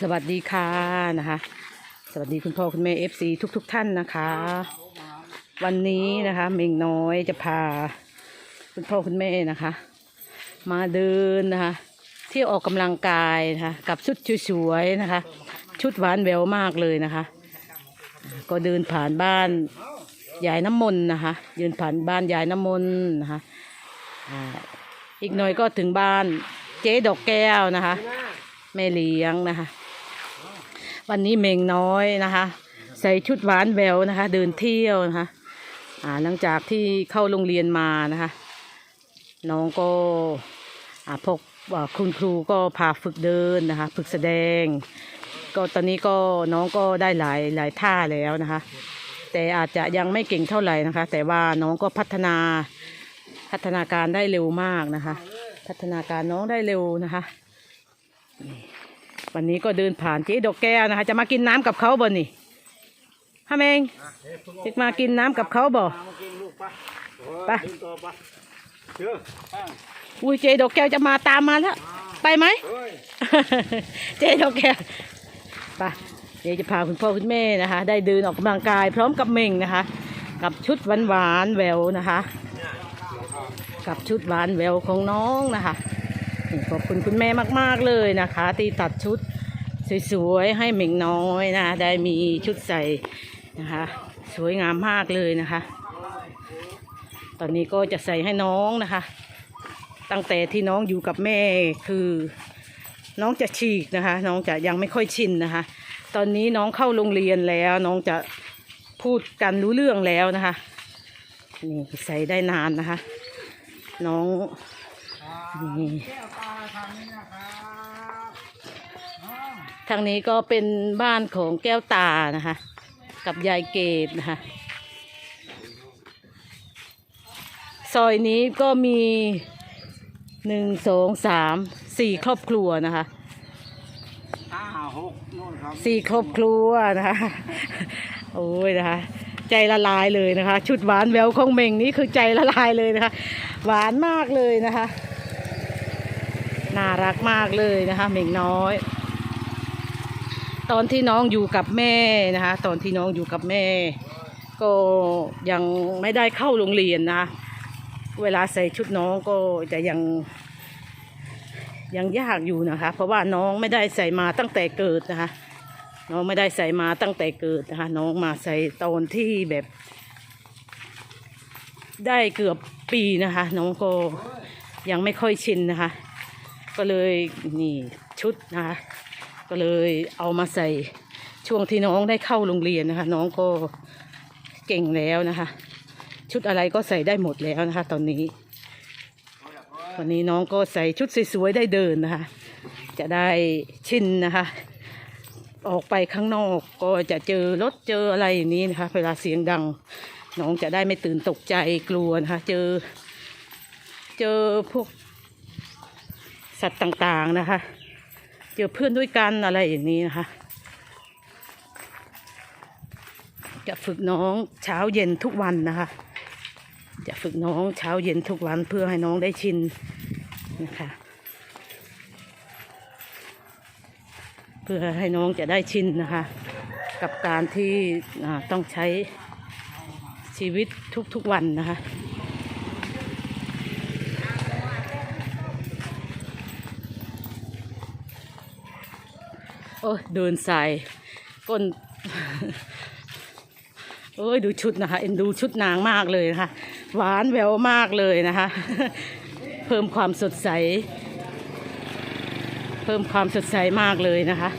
สวัสดีค่ะนะคะ สวัสดีคุณพ่อคุณแม่เอฟซีทุกๆทท่านนะคะ วันนี้นะคะเมงน้อยจะพา คุณพ่อคุณแม่นะคะ มาเดินนะคะ เที่ยวออกกำลังกายนะคะ กับชุดสวยๆนะคะ ชุดหวานแววมากเลยนะคะ ก็เดินผ่านบ้านยายน้ำมนต์นะคะ เดินผ่านบ้านยายน้ำมนต์นะคะอีกหน่อยก็ถึงบ้านเจ๊ดอกแก้วนะคะ แม่เลี้ยงนะคะ วันนี้เมงน้อยนะคะ ใส่ชุดหวานแววนะคะ เดินเที่ยวนะคะอ่าหลังจากที่เข้าโรงเรียนมานะคะ น้องก็อ่าพกอ่าคุณครูก็พาฝึกเดินนะคะ ฝึกแสดง ก็ตอนนี้ก็น้องก็ได้หลายหลายท่าแล้วนะคะ แต่อาจจะยังไม่เก่งเท่าไหร่นะคะ แต่ว่าน้องก็พัฒนาพัฒนาการได้เร็วมากนะคะ พัฒนาการน้องได้เร็วนะคะ วันนี้ก็เดินผ่านเจ๊ดอกแก้วนะคะ จะมากินน้ำกับเขาบ่นี่ฮะเมงจะมากินน้ำกับเขาบ่มากินลูกปะไปดึงต่อปะเชื่ออุ้ยเจ๊ดอกแก้วจะมาตามมาแล้วไปไหมเฮ้ยเจ๊ดอกแก้วไปเดี๋ยวจะพาคุณพ่อคุณแม่นะคะ ได้เดินออกกำลังกายพร้อมกับเมงนะคะ กับชุดหวานหวานๆแหววนะคะ กับชุดหวานแหววของน้องนะคะนี่ขอบคุณคุณแม่มาก ๆ เลยนะคะ ที่ตัดชุด สวยๆให้เหม่งน้อยนะได้มีชุดใส่นะคะ สวยงามมากเลยนะคะ ตอนนี้ก็จะใส่ให้น้องนะคะ ตั้งแต่ที่น้องอยู่กับแม่คือน้องจะฉีกนะคะ น้องจะยังไม่ค่อยชินนะคะ ตอนนี้น้องเข้าโรงเรียนแล้วน้องจะพูดกันรู้เรื่องแล้วนะคะนี่ใส่ได้นานนะคะ น้องนี่ ทางนี้นะครับทางนี้ก็เป็นบ้านของแก้วตานะคะ กับยายเกดนะคะซอยนี้ก็มีหนึ่งสองสามสี่ครอบครัวนะคะห้าหกนู่นครับสี่ครอบครัวนะคะโอ้ยนะคะ ใจละลายเลยนะคะ ชุดหวานแววของเมงนี่คือใจละลายเลยนะคะ หวานมากเลยนะคะ น่ารักมากเลยนะคะเมงน้อย ตอนที่น้องอยู่กับแม่นะคะ ตอนที่น้องอยู่กับแม่ ก็ยังไม่ได้เข้าโรงเรียนนะ เวลาใส่ชุดน้องก็จะยัง ยังยากอยู่นะคะ เพราะว่าน้องไม่ได้ใส่มาตั้งแต่เกิดนะคะ น้องไม่ได้ใส่มาตั้งแต่เกิดนะคะ น้องมาใส่ตอนที่แบบ ได้เกือบปีนะคะ น้องก็ยังไม่ค่อยชินนะคะ ก็เลยนี่ชุดนะคะ ก็เลยเอามาใส่ช่วงที่น้องได้เข้าโรงเรียนนะคะ น้องก็เก่งแล้วนะคะ ชุดอะไรก็ใส่ได้หมดแล้วนะคะ ตอนนี้วันนี้น้องก็ใส่ชุดสวยๆได้เดินนะคะ จะได้ชินนะคะ ออกไปข้างนอกก็จะเจอรถเจออะไรอย่างนี้นะคะ เวลาเสียงดัง น้องจะได้ไม่ตื่นตกใจกลัวนะคะ เจอ เจอพวกสัตว์ต่างๆนะคะ เจอเพื่อนด้วยกันอะไรอย่างนี้นะคะ จะฝึกน้องเช้าเย็นทุกวันนะคะ จะฝึกน้องเช้าเย็นทุกวันเพื่อให้น้องได้ชินนะคะเพื่อให้น้องจะได้ชินนะคะ กับการที่ต้องใช้ชีวิตทุกๆวันนะคะ โอ้ยเดินสายก้นโอ้ยดูชุดนะคะเอ็นดูชุดนางมากเลยนะคะ หวานแววมากเลยนะคะ เพิ่มความสดใส เพิ่มความสดใสมากเลยนะคะ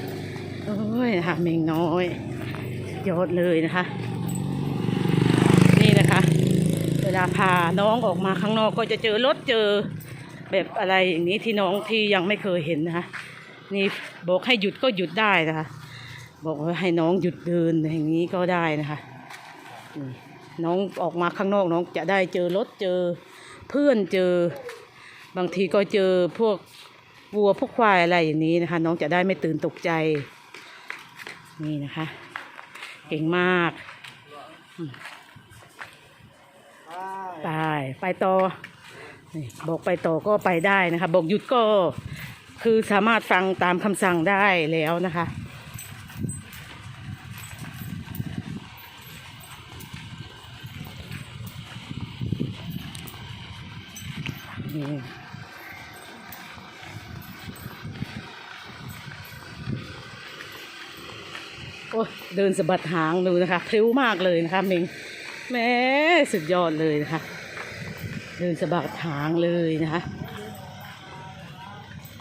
โอ้ยนะคะเมงน้อยยอดเลยนะคะ นี่นะคะ เวลาพาน้องออกมาข้างนอกก็จะเจอรถเจอแบบอะไรอย่างนี้ที่น้องที่ยังไม่เคยเห็นนะคะ นี่บอกให้หยุดก็หยุดได้นะคะ บอกว่าให้น้องหยุดเดินอย่างนี้ก็ได้นะคะน้องออกมาข้างนอกน้องจะได้เจอรถเจอเพื่อนเจอบางทีก็เจอพวกวัวพวกควายอะไรอย่างนี้นะคะ น้องจะได้ไม่ตื่นตกใจ นี่นะคะ เก่งมากไปไปต่อบอกไปต่อก็ไปได้นะคะ บอกหยุดก็ คือสามารถฟังตามคำสั่งได้แล้วนะคะ นี่โอ้เดินสะบัดหางดูนะคะพริ้วมากเลยนะคะเมงแม่สุดยอดเลยนะคะ เดินสะบัดหางเลยนะคะ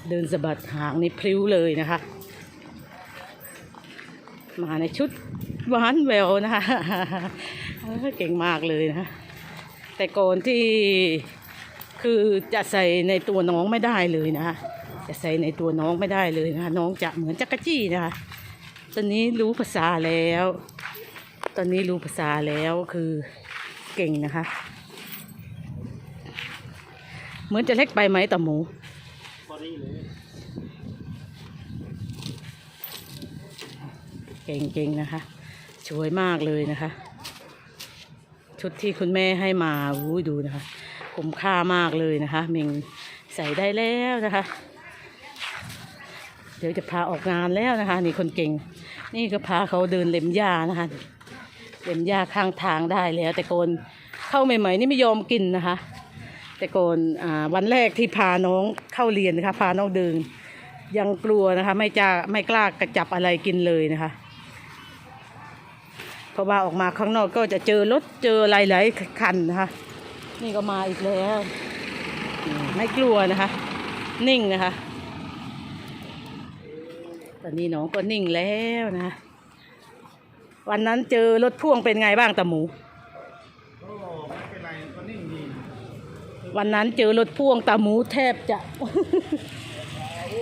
เดินสะบัดหางในพริ้วเลยนะคะ มาในชุดหวานแววนะคะเก่งมากเลยนะ แต่ก่อนที่คือจะใส่ในตัวน้องไม่ได้เลยนะคะจะใส่ในตัวน้องไม่ได้เลยนะคะน้องจะเหมือนจักรจี้นะคะตอนนี้รู้ภาษาแล้ว ตอนนี้รู้ภาษาแล้วคือเก่งนะคะ เหมือนจะเล็กไปไหมต่อหมู อดีเลยเก่งๆนะคะสวยมากเลยนะคะ ชุดที่คุณแม่ให้มาอู้ดูนะคะคุ้มค่ามากเลยนะคะเมงใส่ได้แล้วนะคะ เดี๋ยวจะพาออกงานแล้วนะคะ นี่คนเก่ง นี่ก็พาเขาเดินเล็มหญ้านะคะ เล็มหญ้าข้างทางได้แล้ว แต่โกนเข้าใหม่ๆนี่ไม่ยอมกินนะคะ แต่ก่อนอ่าวันแรกที่พาน้องเข้าเรียนนะคะ พาน้องเดินยังกลัวนะคะ ไม่จ้าไม่กล้ากระจับอะไรกินเลยนะคะเพราะว่าออกมาข้างนอกก็จะเจอรถเจอหลายๆคันนะคะ นี่ก็มาอีกแล้ว ไม่กลัวนะคะ นิ่งนะคะ ตอนนี้น้องก็นิ่งแล้วนะคะวันนั้นเจอรถพ่วงเป็นไงบ้างตาหมู โอ้ไม่เป็นไรก็นิ่งดีนะ วันนั้นเจอรถพ่วงตาหมูแทบจะ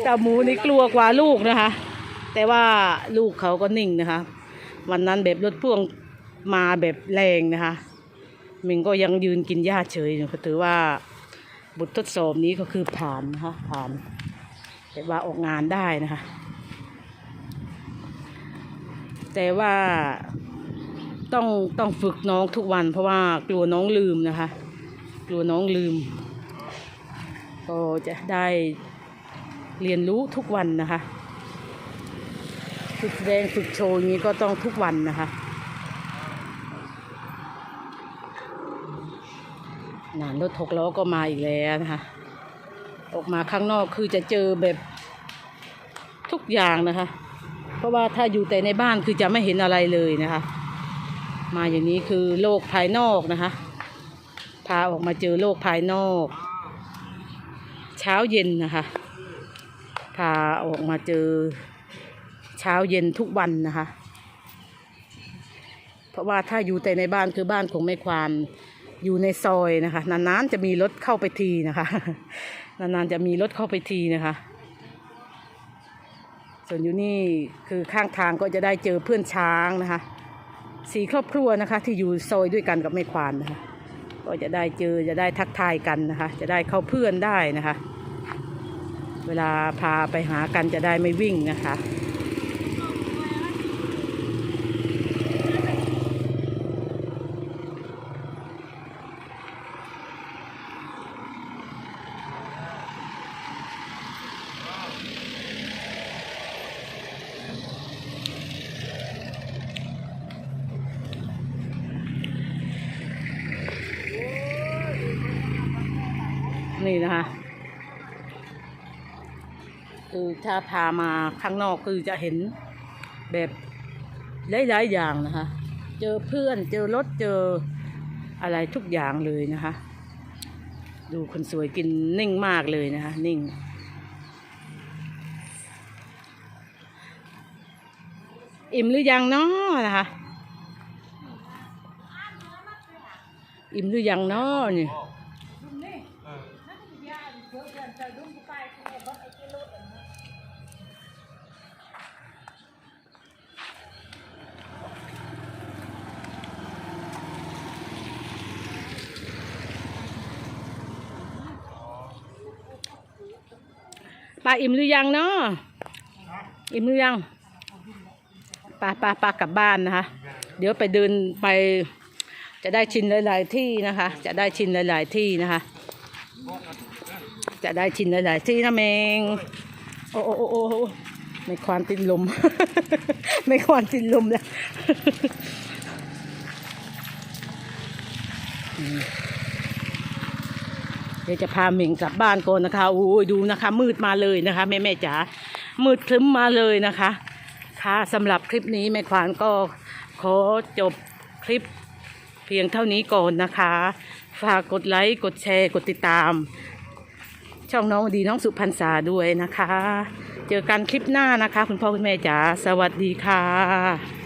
ตาหมูนี่กลัวกว่าลูกนะคะ แต่ว่าลูกเขาก็นิ่งนะคะ วันนั้นแบบรถพ่วงมาแบบแรงนะคะมิงก็ยังยืนกินหญ้าเฉยก็ถือว่าบททดสอบนี้ก็คือผ่านนะคะผ่านแต่ว่าออกงานได้นะคะ แต่ว่าต้องต้องฝึกน้องทุกวันเพราะว่ากลัวน้องลืมนะคะ กลัวน้องลืม ก็จะได้เรียนรู้ทุกวันนะคะ ฝึกแสดงฝึกโชว์อย่างนี้ก็ต้องทุกวันนะคะนานรถหกล้อก็มาอีกแล้วนะคะ ออกมาข้างนอกคือจะเจอแบบทุกอย่างนะคะ เพราะว่าถ้าอยู่แต่ในบ้านคือจะไม่เห็นอะไรเลยนะคะ มาอย่างนี้คือโลกภายนอกนะคะ พาออกมาเจอโลกภายนอก เช้าเย็นนะคะ พาออกมาเจอเช้าเย็นทุกวันนะคะ เพราะว่าถ้าอยู่แต่ในบ้านคือบ้านของแม่ควานอยู่ในซอยนะคะ นานๆจะมีรถเข้าไปทีนะคะ นานๆจะมีรถเข้าไปทีนะคะ ส่วนอยู่นี่คือข้างทางก็จะได้เจอเพื่อนช้างนะคะ สี่ครอบครัวนะคะ ที่อยู่ซอยด้วยกันกับแม่ควานนะคะ ก็จะได้เจอจะได้ทักทายกันนะคะ จะได้เข้าเพื่อนได้นะคะ เวลาพาไปหากันจะได้ไม่วิ่งนะคะ นี่นะคะคือถ้าพามาข้างนอกคือจะเห็นแบบหลายๆอย่างนะคะ เจอเพื่อนเจอรถเจออะไรทุกอย่างเลยนะคะ ดูคนสวยกินนิ่งมากเลยนะคะ นิ่ง อิ่มหรือยังเนาะนะคะ อิ่มหรือยังเนาะนี่ ปลาอิ่มหรือยังเนาะอิ่มหรือยังปลาปลาปลากลับบ้านนะคะ เดี๋ยวไปเดินไป จะได้ชินหลาย ๆ ที่นะคะ จะได้ชินหลาย ๆ ที่นะคะ จะได้ชินหลาย ๆ ที่นะเมงโอ้โอ้โอ้โอ้ไม่ควานติดลม ไม่ควานติดลมแล้ว เดี๋ยวจะพาเหม่งกลับบ้านก่อนนะคะโอ้ยดูนะคะ มืดมาเลยนะคะ แม่แม่จ๋ามืดคลึ้มมาเลยนะคะ ค่ะสำหรับคลิปนี้แม่ควานก็ขอจบคลิปเพียงเท่านี้ก่อนนะคะ ฝากกดไลค์กดแชร์กดติดตาม ช่องน้องดีน้องสุพรรณษาด้วยนะคะ เจอกันคลิปหน้านะคะ คุณพ่อคุณแม่จ๋าสวัสดีค่ะ